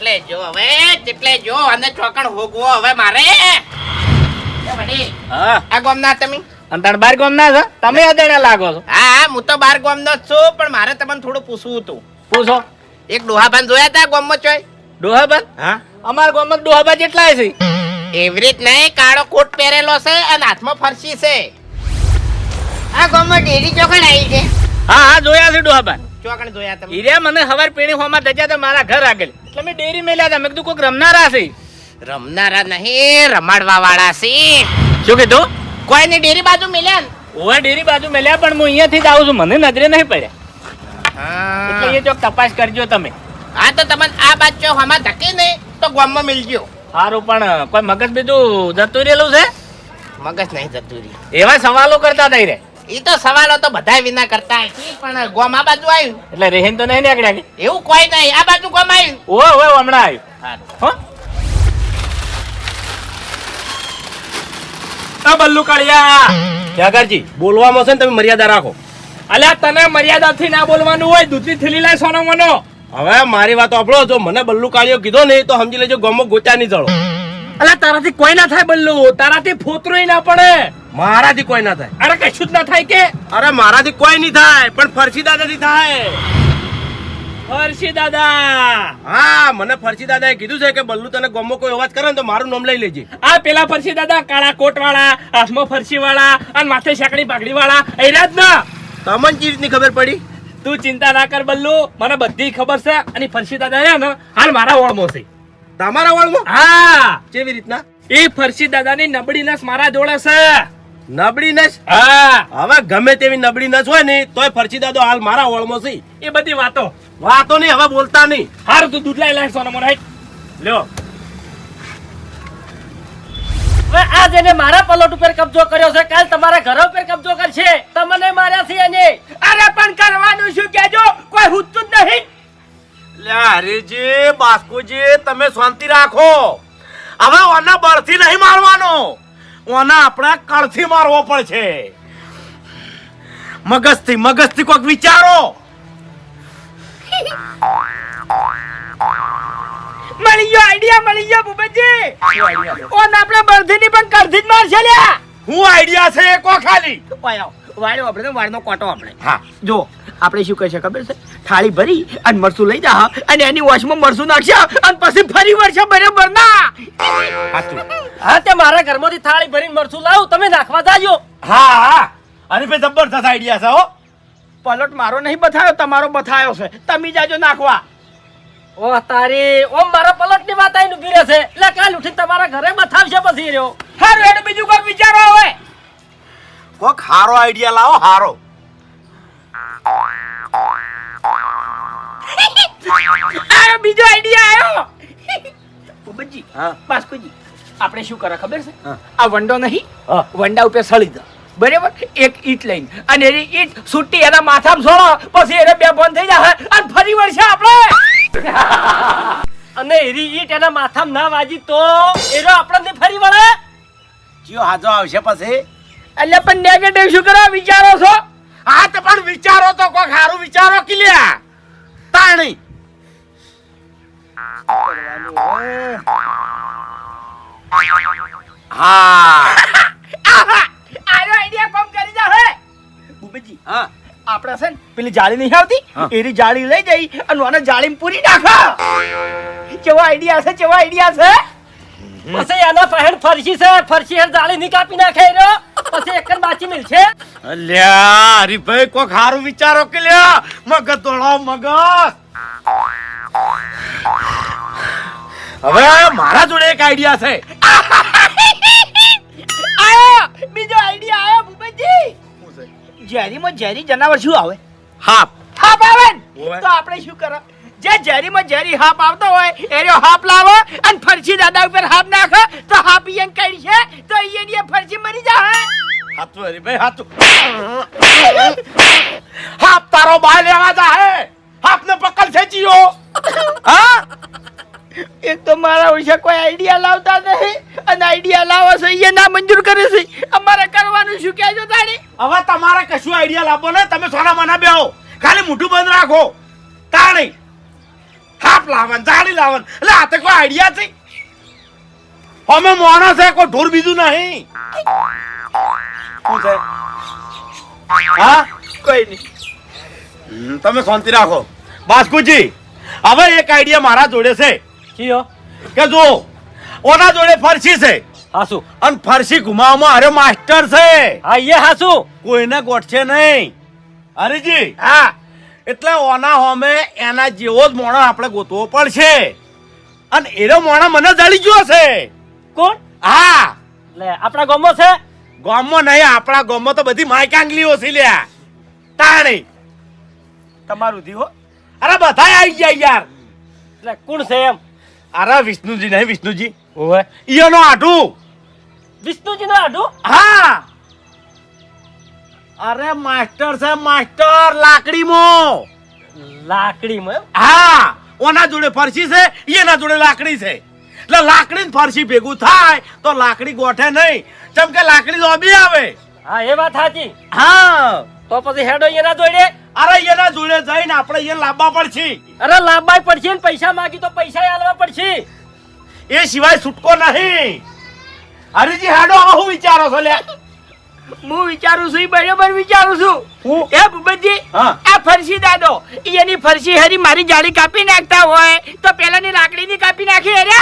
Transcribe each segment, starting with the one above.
ચેટલે જો હવે એટલે જો અને ચોકણ હોગવો હવે મારે. આ ગોમના તમે? અને બાર ગોમના છો? તમે અદેડા લાગો છો. હા હા તો બાર ગોમનો જ છું પણ મારે તમને થોડું પૂછવું હતું. પૂછો. એક ડોહાભાન જોયા હતા ગામમાં ચોય? ડોહાબા હા. અમારા ગામમાં ડોહાબા જેટલા છે. એવી રીત નહીં કાળો કોટ પહેરેલો છે અને હાથમાં ફરસી છે. આ ગામમાં ડેરી ચોકડ આવી છે. હા હા જોયા છે ડોહાબા ચોકણ જોયા તમે? હીર્યા મને હવાર પીણી હોમાં દજા તો મારા ઘર આગળ. એટલે મેં ડેરી મેલ્યા હતા. મેં કીધું કોઈક રમનારા છે. રમનારા નહીં રમાડવા વાળા છે. શું કીધું? કોઈની ડેરી બાજુ મેલ્યા ઓવા ડેરી બાજુ મેલ્યા પણ હું અહીંયાથી જ આવું છું. મને નજરે નહીં પડ્યા એટલે એ ચોક તપાસ કરજો તમે. હા તો તમને આ બાજુ ચોક હમા ધકી નહીં તો ગામમાં મિલજો. સારું પણ કોઈ મગજ બીજું જતું રહેલું છે? મગજ નહીં જતું રહ્યું. એવા સવાલો કરતા થઈ રે એ તો સવાલો તો બધા વિના કરતા પણ ગોમ આ બાજુ આવ્યું એટલે રહેન તો નહીં નીકળ્યા એવું કોઈ નહીં આ બાજુ ગોમ આવ્યું ઓ ઓવે હમણાં આવ્યું હા? આ બલ્લુ કળિયા. જાગરજી બોલવામાં છે ને તમે મર્યાદા રાખો. અલ્યા તને મર્યાદાથી ના બોલવાનું હોય દૂધની થેલી લાય સોનો મનો હવે મારી વાત આપણો જો મને બલ્લુ કાળિયો કીધો નહીં તો સમજી લેજો ગમો ગોચા નહીં જળો અલ્યા તારાથી કોઈ ના થાય બલ્લુ તારાથી ફોતરોય ના પડે. મારાથી કોઈ ના થાય. અરે કશું જ ના થાય કે? અરે મારાથી કોઈ નહીં થાય પણ ફરસી દાદાથી થાય. ફરસી દાદા! હા મને ફરસી દાદાએ કીધું છે કે બલ્લુ તને ગમો કોઈ અવાજ કરે ને તો મારું નામ લઈ લેજે. આ પેલા ફરસી દાદા કાળા કોટ વાળા હાથમાં ફરસી વાળા અને માથે શાકડી પાઘડી વાળા એના જ ના! તમને ચી રીતની ખબર પડી? તું ચિંતા ના કર બલ્લુ મને બધી ખબર છે અને ફરસી દાદા રહ્યા ને હાલ મારા ઓળમો છે. તમારા ઓળમો હા! કેવી રીતના? એ ફરસી દાદાની નબળી નસ મારા જોડે છે. નબળી નસ. હા. હવે ગમે તેવી નબળી નસ હોય ને તોય ફરસી દાદો હાલ મારા ઓળમાં છે. એ બધી વાતો. વાતો નહીં હવે બોલતા નહીં. હારું તું દૂધ લાઈ લાય સોનો મને લ્યો. હવે આ જેને મારા પલોટ ઉપર કબજો કર્યો છે. કાલ તમારા ઘર ઉપર કબજો કરશે. તમને માર્યા છે એને. અરે પણ કરવાનું શું કેજો કોઈ હુતું જ નહીં. લે હરીજી બાસ્કુજી તમે શાંતિ રાખો. હવે ઓના બળથી નહીં મારવાનો. ઓના આપણા કળથી મારવો પડશે મગજથી મગજથી કોઈક વિચારો. મળી ગયો આઈડિયા મળી ગયો ભૂપતજી ઓન આપણે બળધીની પણ કરધી જ મારશે લ્યા. હું આઈડિયા છે કો ખાલી. વાળ્યો આપણે તો વાળનો કોટો આપણે. હા. જો આપણે શું કહીએ ખબર છે? થાળી ભરી અને મરસું લઈ જા અને એની વોશમાં મરસું નાખશે અને પછી ફરી વર્ષે બરાબર ના. હા તે મારા ઘરમાંથી થાળી ભરીને મરચું લાવું તમે નાખવા જાજો. હા હા. અરે ભાઈ જબરદસ્ત આઈડિયા છે હો. પલટ મારો નહીં બથાયો તમારો બથાયો છે. તમે જાજો નાખવા. ઓ તારી ઓમ મારા પલટની વાત આઈને ઊભી રહેશે. એટલે કાલ ઉઠીને તમારા ઘરે બથાવશે પછી રહ્યો. હારું એનું બીજું કોઈ વિચારો હવે. કોક હારો આઈડિયા લાવો હારો. આયો બીજો આઈડિયા આયો. ઉબજી હા. બાસ્કુજી આપણે શું કરે ખબર છે? આ વંડો નહીં વંડા ઉપર સળી દો. બરાબર? એક ઈટ લઈને. અને એની ઈટ છૂટી એના માથામાં છોડો. પછી એને બે બંધ થઈ જાય. અને ફરી વળશે આપણે. અને એની ઈટ એના માથામાં ના વાજી તો એનો આપણને ફરી વળે. જીઓ હાજો આવશે પછી. એટલે પણ નેગેટિવ શું કરો? વિચારો છો? હા તો પણ વિચારો તો કોક સારું વિચારો કિલ્યા તાણી. હા. આનો આઈડિયા કોમ કરી જા હે. બુબજી હા. આપણે છે ને પેલી જાળી નહીં આવતી? હા. જાળી લઈ જઈ અને આને જાળીમાં પૂરી નાખો કેવો આઈડિયા છે કેવો આઈડિયા છે? પછી એના પહેણ ફરશી છે ફરશી હેર જાળી ની કાપી નાખે એનો પછી એક બાચી મિલશે. અલ્યા હરીભાઈ કોક હારું વિચારો કિલ્યા મગજ દોડો મગજ. હવે મારા જોડે એક આઈડિયા છે. આયો બીજો આઈડિયા આયો ભૂપતજી ઝેરીમાં ઝેરી જનાવર શું આવે? હાપ. હાપ આવે તો આપણે શું કરો? જે ઝેરીમાં ઝેરી હાપ આવતો હોય એનો હાપ લાવો અને ફરસી દાદા ઉપર હાપ નાખો તો હાપ ઈયન કઈ છે તો ઈયન ફરસી મરી જાય હાચું હરીભાઈ હાચું હાપ તારો બાય લેવા જા હે હાપને પકડ છે જીઓ હા? એક તો મારા વિશે કોઈ આઈડિયા લાવતા નથી અને આઈડિયા લાવો છે એ ના મંજૂર કરે છે. અમારે કરવાનું શું કહેજો તાણી? હવે તમારે કશું આઈડિયા લાવો ને તમે સોના મના બેહો. ખાલી મોઢું બંધ રાખો. તાણી થાપ લાવન જાળી લાવન એટલે આ તો કોઈ આઈડિયા છે? અમે મોણા છે કોઈ ઢોર બીજું નહીં. શું છે? હા? કોઈ નહીં. તમે શાંતિ રાખો. બાસ્કુજી હવે એક આઈડિયા મારા જોડે છે. કયો કે જો ઓના જોડે ફરસી છે. હાસુ. અને ફરસી ઘુમાવવામાં અરે માસ્ટર છે. હા એ હાસુ. કોઈને ગોઠશે નહીં. હરીજી હા. એટલે ઓના હોમે એના જેવો જ મોણો આપણે ગોતવો પડશે. અને એનો મોણો મને જડી ગયો છે. કોણ? હા. એટલે આપણા ગામમાં છે? ગામમાં નહીં આપણા ગામમાં તો બધી માયકાંગલીઓ છે લ્યા. તાણી. તમારું દીવો? અરે બધા આવી ગયા યાર. એટલે કોણ છે એમ? અરે વિષ્ણુજી નહીં વિષ્ણુજી. ઓવે. ઈયોનો આઢું. વિષ્ણુજી નો આડું હા. અરે માસ્ટર છે માસ્ટર લાકડીમાં. લાકડીમાં હા. ઓના જોડે ફરસી છે એના જોડે લાકડી છે. એટલે લાકડી ને ફરસી ભેગું થાય તો લાકડી ગોઠે નહીં. ચમ કે લાકડી લોબી આવે. હા એ વાત સાચી. હા. તો પછી હેડો એના જોડે. અરે એના જોડે જઈને આપણે એ લાંબા પડશે. અરે લાંબા પડશે ને પૈસા માગી તો પૈસા આલવા પડશે. એ સિવાય છૂટકો નહીં. હરીજી હેડો હવે હું વિચારો છો લે. હું વિચારું છું બરાબર વિચારું છું. હું? એ ભૂપતજી. આ ફરસી દાદો એની ફરસી હરી મારી જાળી કાપી નાખતા હોય તો પેલાની લાકડીની કાપી નાખી અરે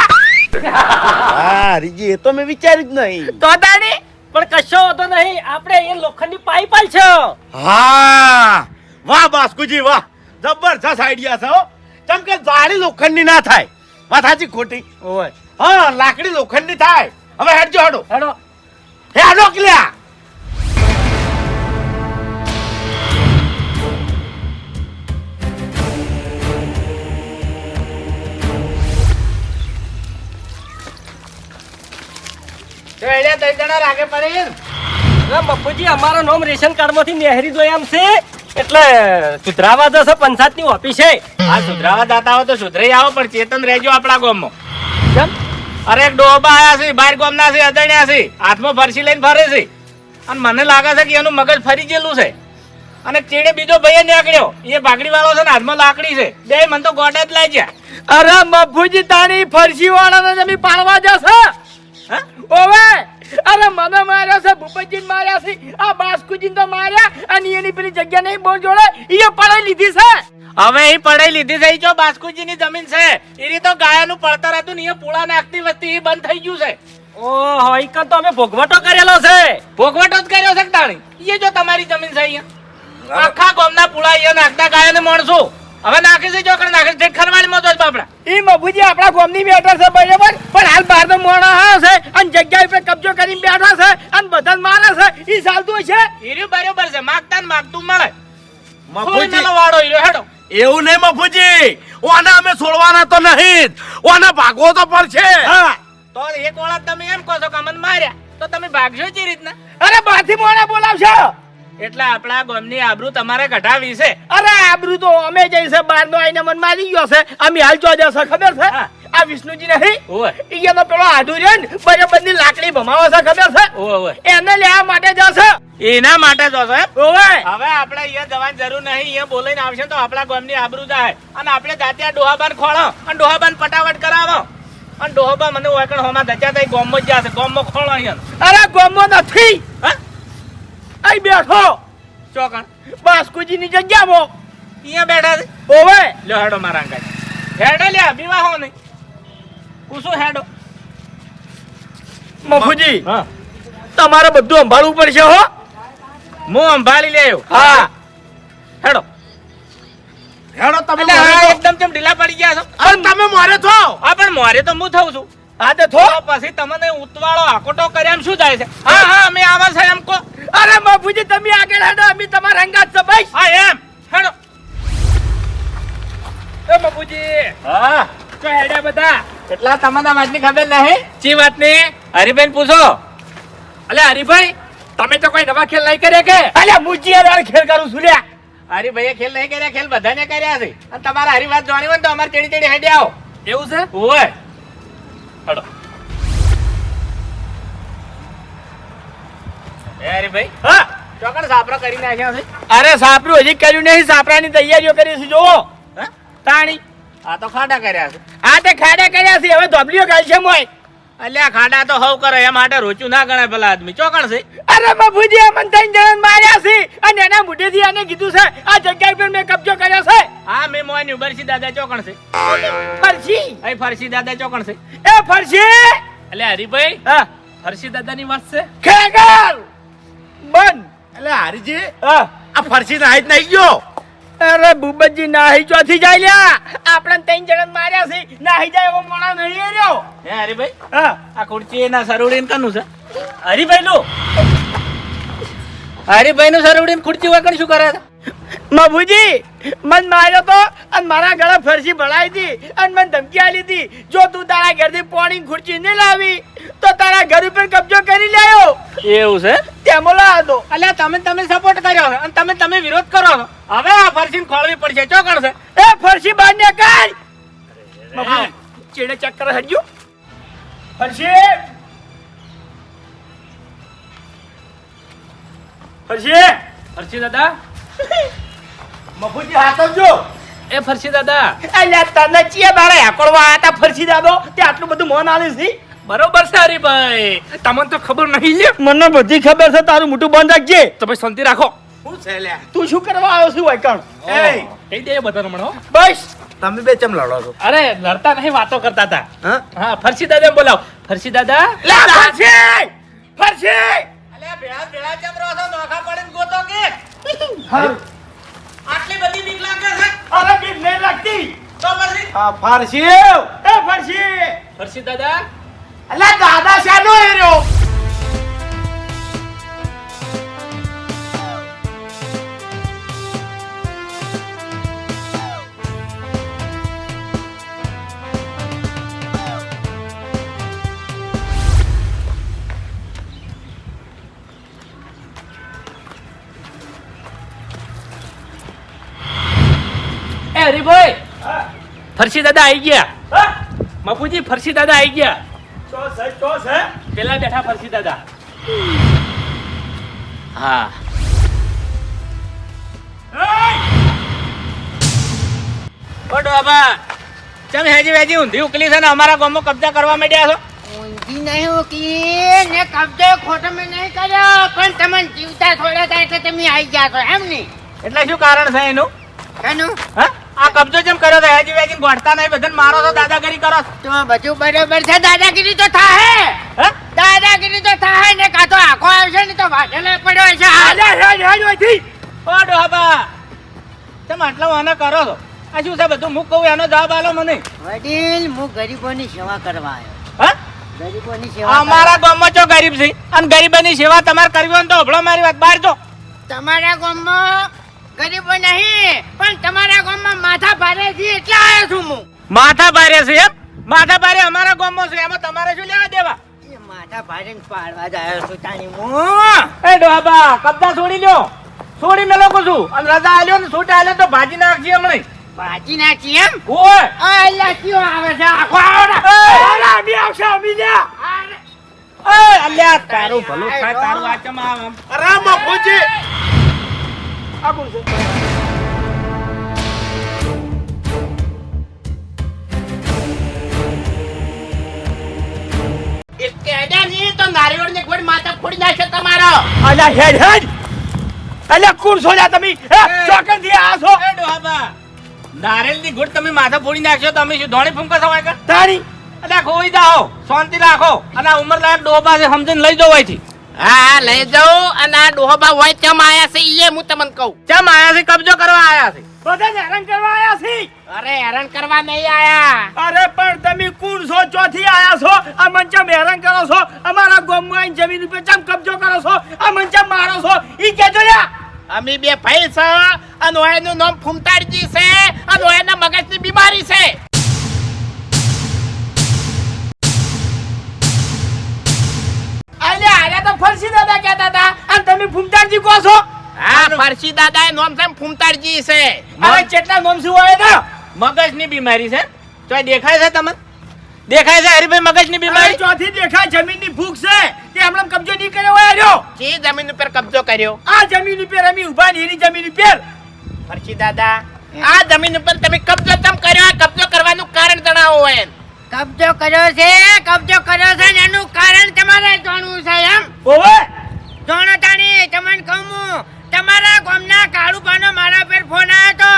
હા હરીજી એ તો મેં વિચાર્યું જ નહીં. તો તાણી પણ કશો હોતો નહીં આપણે એ લોખંડની પાઇપ આલ છે. હા. વાહ બાસ્કુજી વાહ. જબરજસ્ત આઈડિયા છે હો. કેમ કે જાળી લોખંડની ના થાય. વાત સાચી ખોટી? ઓય. હા લાકડી લોખંડની થાય. હવે હેડજો હેડો. હેડો. હેડો ક્લ્યા એને રાગે પડે. મફુજી અમારો નામ રેશન કાર્ડમાંથી નેહરી જોઈ આમ છે. એટલે સુધરાવા જશે, પંચાયતની ઓફિસે. આ સુધરાવા જાતા હોય તો સુધરાઈ આવો, પણ ચેતન રહેજો આપણા ગામમાં. કેમ? અરે એક ડોબા આયા છે બાર ગામના છે, અજાણ્યા છે. હાથમાં ફરસી લઈને ફરે છે. અને મને લાગે છે કે એનું મગજ ફરી ગયેલું છે. અને ચેડે બીજો ભાઈ નીકળ્યો. એ બાગડી વાળો છે ને, હાથમાં લાકડી છે. બે, મને તો ગોડા જ લાગ્યા. અરે મફુજી તાણી ફરસી વાળાને તમે પાડવા જશો. માર્યા છે. આ બાસ્કુજી તો માર્યા. અને એની પેલી જગ્યા નહીં બોલ જોડે. એ પડાઈ લીધી છે. હવે એ પડાઈ લીધી છે જો બાસ્કુજી ની જમીન છે. એની તો ગાયાનું પડતર હતું ને એ પૂળા નાખતી વસ્તી એ બંધ થઈ ગયું છે. ઓહો ઈ તો અમે ભોગવટો કરેલો છે. ભોગવટો જ કર્યો છે કે તાણી? એ જો તમારી જમીન છે અહીંયા. આખા ગામના પૂળા અહીંયા નાખતા ગાયાને માણસો. હવે નાખી છે જો નાખી છે ખરવાડી મોતો બાપડા. ઈ મફુજી આપણા ગામની બેઠા છે બરાબર? પણ હાલ બહાર તો મોણા હા છે અને જગ્યા ઉપર કબજો કરીને બેઠા છે અને બધા મારે છે ઈ ચાલતું છે. હીર્યું બરાબર છે માગતા ને માગતું મળે. મફુજી વાળો હીરો હેડો. એવું નહીં મફુજી ઓને અમે છોડવાના તો નહીં ઓને ભાગવો તો પડશે. હા. તો એક વાળા તમે એમ કહો છો કે અમને માર્યા તો તમે ભાગશો જે રીતના? અરે બાથી મોણા બોલાવશો. એટલે આપણા ગામની આબરૂ તમારે ઘટાવી છે. અરે આબરૂ તો અમે જઈશે બહાર નો આઈને મન મારી ગયો છે. અમે હાલ ચો જશે ખબર છે? આ વિષ્ણુજી નહીં? ઈ તો પેલો આડુ રહ્યો ને બરાબરની લાકડી ભમાવો છે ખબર છે? એને લેવા માટે જશે. એના માટે જશે ઓવે હવે આપણે અહીંયા જવાની જરૂર નહીં અહીંયા બોલાઈને આવશે તો આપણા ગામની આબરૂ જાય. અને આપણે જાતે આ ડોહાબાન ખોળો અને ડોહાબાન પટાવટ કરાવો. અને ડોહાબા મને ઓકણ હોમાં ધચ્યા થઈ ગામમાં જ જશે. ગોમમાં ખોળો અહીંયા. અરે ગોમો નથી. હા? અહીં બેઠો. ચોકણ બાસ્કુજી ની જગ્યામાં. અહીંયા બેઠા છે? ઓવે લ્યો હેડો મારા અંગાજ હેડો લ્યા બીવા હો નહીં. કુસુ હેડો. મફુજી હા. તમારે બધું સંભાળવું પડશે હો. હું સંભાળી લેયો હા. હેડો. હેડો તમે હા, એકદમ કેમ ઢીલા પડી ગયા છો. તમે મોરે છો. હા પણ મોરે તો હું થઉં છું. હા તે થો. પછી તમને ઉતવાળો આકોટો કર્યા શું થાય છે? હા હા અમે આવા છે એમ કો. અરે બાપુજી તમે આગળ હેડો અમે તમારા અંગાત છે ભાઈ હા એમ. હેડો. એ બાપુજી હા. તો હેડ્યા બધા. એટલા તમારા વાતની ખબર નહીં? ચી વાતની? હરિભાઈ પૂછો. અલે હરીભાઈ તમે તો કોઈ નવા ખેલ નહીં કર્યા કે? અલે મુજી યાર ખેલ કરું છું લ્યા હરિભાઈએ ખેલ નહીં કર્યા ખેલ બધાને કર્યા છે. અને તમારા હરી વાત જાણી હોય ને તો અમારે ચડી ચડી હેડી આવો. એવું છે? ઓય હેડો એ હરિભાઈ હા? ચોકડ સાપરો કરી નાખ્યા છે. અરે સાપરું હજી કર્યું નહીં સાપરાની તૈયારીઓ કરી છે જોવો હા? તાણી. આ તો ખાડા કર્યા છે. આ તે ખાડા કર્યા છે હવે ધોબલીઓ ગાય છે મોય અલ્યા ખાડા તો હવ કરે એ માટે રોચું ના ગણાય પેલા આદમી. ચોકણ છે અરે બાપુજી અમન ત્રણ જણ માર્યા છે. અને એના મોઢેથી આને કીધું છે આ જગ્યા પર મેં કબજો કર્યો છે. હા મેં મોન્યું બરસી દાદા ચોકણ છે ફરસી? એ ફરસી દાદા ચોકણ છે એ ફરસી? અલ્યા હરીભાઈ હા. ફરસી દાદાની વાત છે? ખેગર બન એટલે હરીજી હા. આ ફરસી નાહી જ નહીં ગયો. અરે ભૂપતજી નાહી ચોથી જાય લ્યા. આપણે ત્રણ જણ માર્યા છે. નાહી જાય એવો મોણા નહીં રહ્યો. હે હરીભાઈ? હા. આ ખુરચી એના સરોડીન કનું છે? હરીભાઈ નું. હરીભાઈ નું સરોડી ખુરચી વગર શું કરે મભુજી મન માર્યો તો અને મારા ગળા ફરસી ભળાઈ હતી અને મને ધમકી આલી હતી જો તું તારા ઘરથી પોણી ખુરચી નહીં લાવી. તો તારા ઘર ઉપર કબજો કરી લાયો. એવું છે? તેમ લા હતો અલ્યા તમે તમે સપોર્ટ કર્યો અને તમે તમે વિરોધ કરો હવે આ ફરસી ખોળવી પડશે. ચો કરશે? એ ફરસી બાંધને કાઢ. ચેડે ચક્કર હટજો ફરસી! ફરસી! ફરસી દાદા? મફુજી હાથવજો એ ફરસી દાદા. અલ્યા તને ચીએ બારે હેકોળવા આયા તા ફરસી દાદો? તે આટલું બધું મોન આલે છે બરોબર સારી ભાઈ તમને તો ખબર નહીં છે? મને બધી ખબર છે તારું મોટું બંધ રાખજે. તમે શાંતિ રાખો. શું છે લ્યા તું શું કરવા આવ્યો છું વૈકણ એ કહી દે બધાને મળો બસ. તમે બે ચમ લડો છો? અરે લડતા નહીં વાતો કરતા હતા. હા? ફરસી દાદા બોલાવ. ફરસી દાદા? લે ફરસી! ફરસી! અલે ભેળા ભેળા ચમ રહો છો? નોખા પડીને ગોતો કે? હા. આટલી બધી બીક લાગે છે? અરે બીક નહીં લાગતી. તો ફરસી હા ફરસી. એ ફરસી! ફરસી દાદા? અલ્યા દાદા શાનો હેર્યો હરીભાઈ ફરસી દાદા આવી ગયા બાપુજી ફરસી દાદા આવી ગયા તો છે તો છે. પેલા બેઠા ફરસી દાદા. હા. બડો બાબા તમે હેજી વેજી ઊંધી ઉકલી છે ને અમારા ગામમાં કબજા કરવા માંડ્યા છો? ઊંધી નહીં ઉકલી ને કબજો ખોટો મેં નહીં કર્યો પણ તમને જીવતા થોડા થાય એટલે તમે આવી ગયા છો એમ નહીં? એટલે શું કારણ છે એનું? શાનું? હા? આ કબજો જેમ કર્યો તો? હેજી વેજી ગોઠતા નહીં બધાને મારો તો દાદાગીરી કરો. તો બધું બરોબર છે દાદાગીરી તો થાહે. હે? દાદાગીરી તો થાહે ને કાં તો આખો આવશે ને તો વાઢેલો પડ્યો છે અલ્યા હેડ હેડ હોયથી ઓ ડોહાબા. તમે આટલા વાના કરો છો? આ શું છે બધું? મુક કહું એનો જવાબ આલો મને. વડીલ હું ગરીબોની સેવા કરવા આવ્યો. હા? ગરીબોની સેવા અમારા ગામમાં ચો ગરીબ છે? અને ગરીબોની સેવા તમારે કરવી હોય તો હભળો મારી વાત. બહાર જો. તમારા ગામમાં ગરીબો નહીં પણ તમારા ગામમાં માથા ભારે છે એટલે આવ્યો છું હું. માથા ભારે છે એમ? માથા ભારે અમારા ગામમાં છે એમાં તમારે શું લેવા દેવા? એ માથા ભારે ને પાડવા જ આવ્યો છું તાણી હું એ ડોબા કબજા છોડી લ્યો. છોડી મેં લોકો છું. અને રજા આલ્યો ને છૂટ આલ્યો તો ભાજી નાખજી હમણે ભાજી નાખી એમ? ઓય આ અલ્યા કયો આવે છે? આખો આવો ને. અરે અમી આવશે અમી અરે, અલ્યા તારું ભલું થાય તારું આચમ આમ અરે મફુજી આ કોણ છે એ ડોહાબા ગુડ તમે માથા ફોડી નાખશો તમે શું ધોણી ફૂંકા છો વાયકા તારી અલ્યા ખોઈ જાઓ શાંતિ રાખો અને ઉમર લાયક ડોબા છે સમજીને લઈ જવાય હા લઈ જાઉં અને આ ડોહબા હોય ચમ આયા છે ઈએ હું તમને કહું. ચમ આયા છે? કબજો કરવા આયા છે? બધાને હેરાન કરવા આયા છે? અરે હેરાન કરવા નહીં આયા. અરે પણ તમે કોણ છો? ચોથી આયા છો? આ મંચમ હેરાન કરો છો? અમારા ગોમમાં જમીન ઉપર ચમ કબજો કરો છો? આ મંચમ મારો છો? ઈ કેજો લ્યા. અમે બે ભાઈ છે અને ઓયનું નામ ફૂમતાડજી છે અને ઓયના મગજની બીમારી છે. ફરસી દાદા કહેતા હતા. અને તમે ફૂમતાડજી કહો છો? હા ફરસી દાદા એ નોમ છે ફૂમતાડજી છે. અરે કેટલા નોમ શું હોય ને મગજની બીમારી છે. તો દેખાય છે તમને? દેખાય છે હરીભાઈ મગજની બીમારી? ચોથી દેખાય જમીનની ભૂખ છે. કે હમણાં કબજો નહીં કર્યો હોય રહ્યો કે જમીન ઉપર કબજો કર્યો. આ જમીન ઉપર અમે ઊભા નીરી જમીન ઉપર. ફરસી દાદા આ જમીન ઉપર તમે કબજો તમ કર્યો? કબજો કરવાનું કારણ જણાવો હોય એમ. કબજો કર્યો છે કબજો કર્યો છે ને એનું કારણ તમારે જાણવું છે એમ? ઓવે! જાણો તાણી તમને કહું તમારા ગામના કાળુપાનો મારા પર ફોન આવ્યો તો.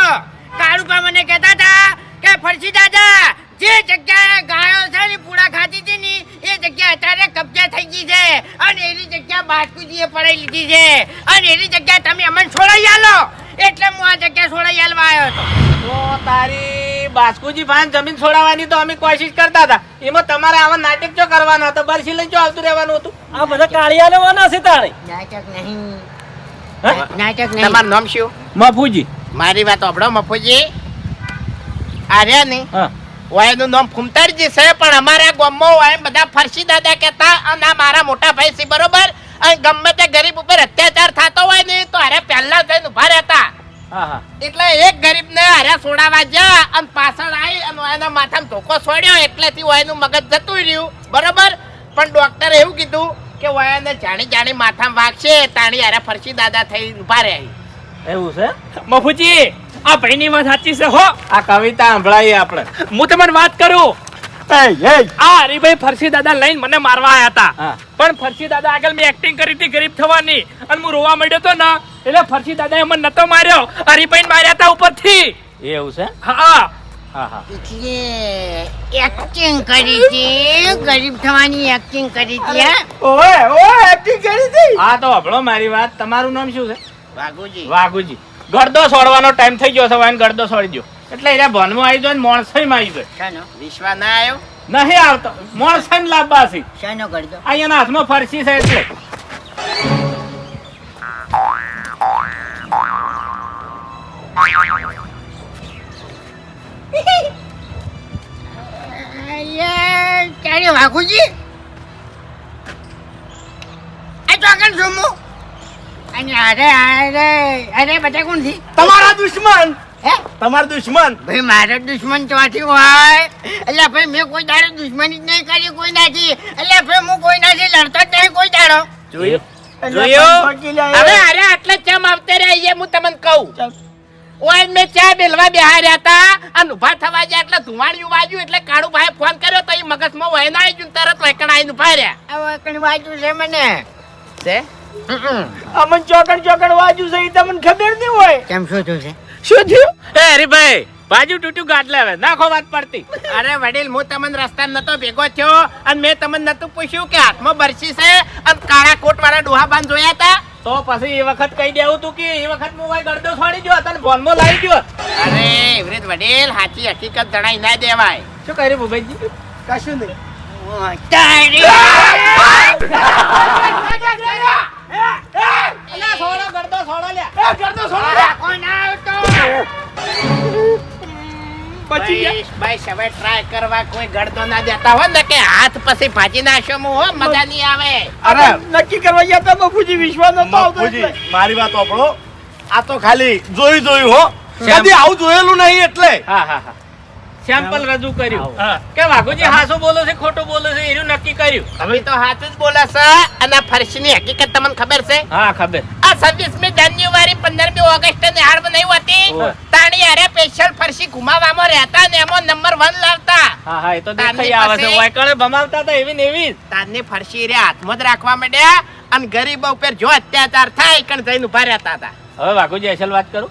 કાળુપા મને કહેતા હતા કે ફરસી દાદા જે જગ્યાએ ગાયો છે ને પૂડા ખાતી હતી ને એ જગ્યા અત્યારે કબજા થઈ ગઈ છે. અને એની જગ્યા બાસ્કુજીએ પડાઈ લીધી છે. અને એની જગ્યા તમે અમને છોડાઈ આલો. એટલે હું આ જગ્યા છોડાઈ આલવા આવ્યો હતો. તો તારી બાસ્કુજી ભાન જમીન છોડાવવાની તો અમે કોશિશ કરતા હતા. એમાં તમારે આવા નાટક જો કરવાના હતા? બરસી લઈને જો આવતું રહેવાનું હતું? આ બધા કાળિયા લેવાના છે તારે નાટક નહીં. નાટક નહીં. તમારું નામ શું? મફુજી. મારી વાત સાંભળો મફુજી. આર્યા ને? વાયનું નામ ફૂમતારજી છે પણ અમારા ગામમાં વાય બધા ફરસી દાદા કહેતા અને મારા મોટા ભાઈ છે બરોબર? અને ગમે તે ગરીબ ઉપર એટલે એક ગરીબને હારા છોડાવવા જા અને પાછળ આવી અને એના માથામાં ધોકો છોડ્યો એટલેથી વાયનું મગજ જતું રહ્યું. બરોબર? પણ ડોક્ટરે એવું કીધું કે વાયાને જાણી જાણી માથામાં વાગશે તાણી હારા ફરસી દાદા થઈ ઊભા રહ્યા એવું છે? મફુજી આ ભાઈની વાત સાચી છે હો. આ કવિતા સંભળાવી આપણે. હું તમને વાત કરું. આ હરિભાઈ ફરસી દાદા લઈને મને મારવા આયા હતા. પણ ફરસી દાદા આગળ મેં એક્ટિંગ કરી હતી ગરીબ થવાની. અને હું રોવા માંડ્યો તો ને. એટલે ફરસી દાદા મને નતો માર્યો. હરિભાઈ માર્યા હતા ઉપરથી. એવું છે? હા. હા હા. એટલે એક્ટિંગ કરી હતી. ગરીબ થવાની એક્ટિંગ કરી હતી ઓવે એક્ટિંગ કરી હતી? હા તો હભળો મારી વાત. તમારું નામ શું છે? વાઘુજી. વાઘુજી. ગળદો સોડવાનો ટાઈમ થઈ ગયો છે વાઈન ગળદો છોડી દો એટલે એને ભનમાં આવી જાય ને મોણસાઈમાં આવી જાય. શાનો? વિશ્વા ના આવ્યો? નહીં આવતો. મોણસાઈ લાવવા છે શાનો અહીંયાના હાથમાં ફરસી છે એટલે. ક્યારે વાઘુજી આ છું હું અને અરે અરે અરે બધા કોણ છે? તમારા દુશ્મન. તમારા દુશ્મન? ભાઈ મારો દુશ્મન ચોથી હોય. એટલે ભાઈ મેં કોઈ દાડો દુશ્મની જ નહીં કરી કોઈ નાથી. એટલે ભાઈ હું કોઈ નાથી લડતો જ નહીં કોઈ દાડો. જોયો? જોયું? હવે અરે આટલે ચમ આવતે રહ્યા હું તમને કહું. ઓય મેં ચા બેલવા બેહાર્યા હતા. અને ઊભા થવા જાય એટલે ધુમાડિયું વાજ્યું એટલે કાળુ ભાઈ ફોન કર્યો તો એ મગજમાં વહી ના આવી ગયું તરત વેકણ આવીને ઊભા રહ્યા. વેકણ વાજ્યું છે મને. છે? અમન ચોકડ ચોકડ વાજુ છે એ તમને ખબર નહીં હોય? કેમ શું થયું છે? શું થયું એ હરીભાઈ બાજુ તૂટ્યું ગાંઠ લાવે નાખો વાત પડતી અરે વડીલ હું તમને રસ્તા નતો ભેગો થયો અને મેં તમને નતું પૂછ્યું કે હાથમાં બરસી છે અને કાળા કોટ વાળા ડોહાબાન જોયા હતા તો પછી એ વખત કહી દેવું તું કે એ વખત હું ભાઈ ગળદો છોડી ગયો તને ફોનમાં લાવી ગયો અરે એવરેજ વડીલ સાચી હકીકત જણાઈ ના દેવાય શું કર્યું ભૂપેશજી કશું નહીં આવતો? પછી ભાઈ હવે ટ્રાય કરવા કોઈ ગળતો ના દેતા હોય ને કે હાથ પછી ભાજી નાખ્યો હું હો મજા નહીં આવે. અરે! નક્કી કરવા ગયા હતા બાપુજી વિશ્વાસ નતો આવતો બાપુજી એટલે. મારી વાત સાંભળો આ તો ખાલી જોયું જોયું હો. કદી આવું જોયેલું નહીં એટલે. હા હા હા. સેમ્પલ રજૂ કર્યું. કે વાઘુજી હાસો બોલો છે ખોટું બોલો છે એનું નક્કી કર્યું. તમે તો હાથું જ બોલે છે અને આ હકીકત તમને ખબર છે? હા ખબર. આ છવ્વીસમી જાન્યુઆરી પંદરમી ઓગસ્ટ ને હાડ બનાવી હતી. તાણી અરે સ્પેશિયલ ફરશી ઘુમાવામાં રહેતા ને એમાં નંબર વન લાવતા. હા હા એ તો દેખાઈ આવે છે વાયકળે ભમાવતા હતા એવી ને એવી ફરશી તારની રે હાથમાં જ રાખવા માંડ્યા અને ગરીબો ઉપર જો અત્યાચાર થાય કણ જઈને ઊભા રહેતા હતા. હવે વાઘુજી અસલ વાત કરું?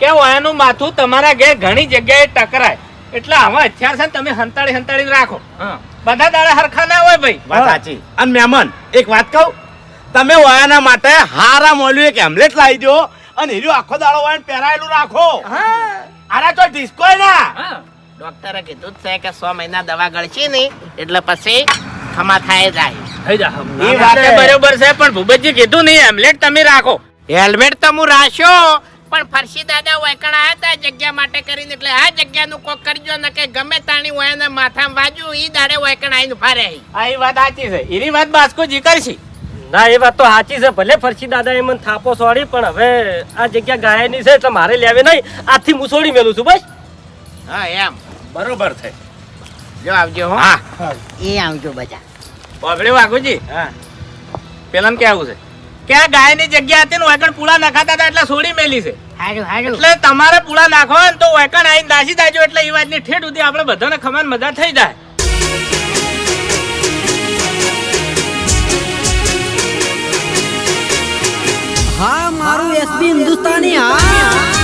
કે વાયાનું માથું તમારા ઘેર ઘણી જગ્યાએ ટકરાય. એટલે આવા હથિયાર છે ને તમે હંતાડી હંતાડી રાખો. બધા દાડા હરખા ના હોય ભાઈ. વાત સાચી. અને મહેમાન એક વાત કહું? તમે વયાના માટે હારા મોલ્યું એક હેમલેટ લાવી દો અને હીરો આખો દાડો વાયન પહેરાયેલું રાખો. આરા તો ડિસ્કો ના. ડોક્ટરે કીધું જ છે કે સો મહિના દવા ગળશી નહીં એટલે પછી ખમા થાય જાય. એ વાત બરોબર છે પણ ભૂપતજી કીધું નહીં હેમલેટ તમે રાખો. હેલ્મેટ તો હું રાખ્યો પણ ફરસી દાદા વૈકણ આયા હતા જગ્યા માટે કરીને એટલે આ જગ્યાનું કોક કરજો ને કે ગમે તાણી હોય ને માથામાં વાજુ ઈ દાડે વૈકણ આવીને ઊભા રહી આ એ વાત સાચી છે. એની વાત બાસ્કોજી કરશી. ના એ વાત તો સાચી છે. ભલે ફરસી દાદા એ મને થાપો સોડી પણ હવે આ જગ્યા ગાયની છે એટલે મારે લેવી નહીં. આજથી હું છોડી મેલું છું બસ. હા એમ. બરોબર છે. જો આવજો હા. એ આવજો બધા. બાબડે વાઘુજી? હા. પેલા કેવું છે? કે આ ગાયની જગ્યા હતી ને ઓયકણ પૂળા નખાતા હતા એટલે છોડી મેલી છે. એટલે તમારે પૂળા નાખો ને તો વેકણ આવીને દાસી દાજો એટલે એ વાતની ઠેઠ સુધી આપણે બધાને ખમાન મજા થઈ જાય. હા મારું એસબી હિન્દુસ્તાની હા.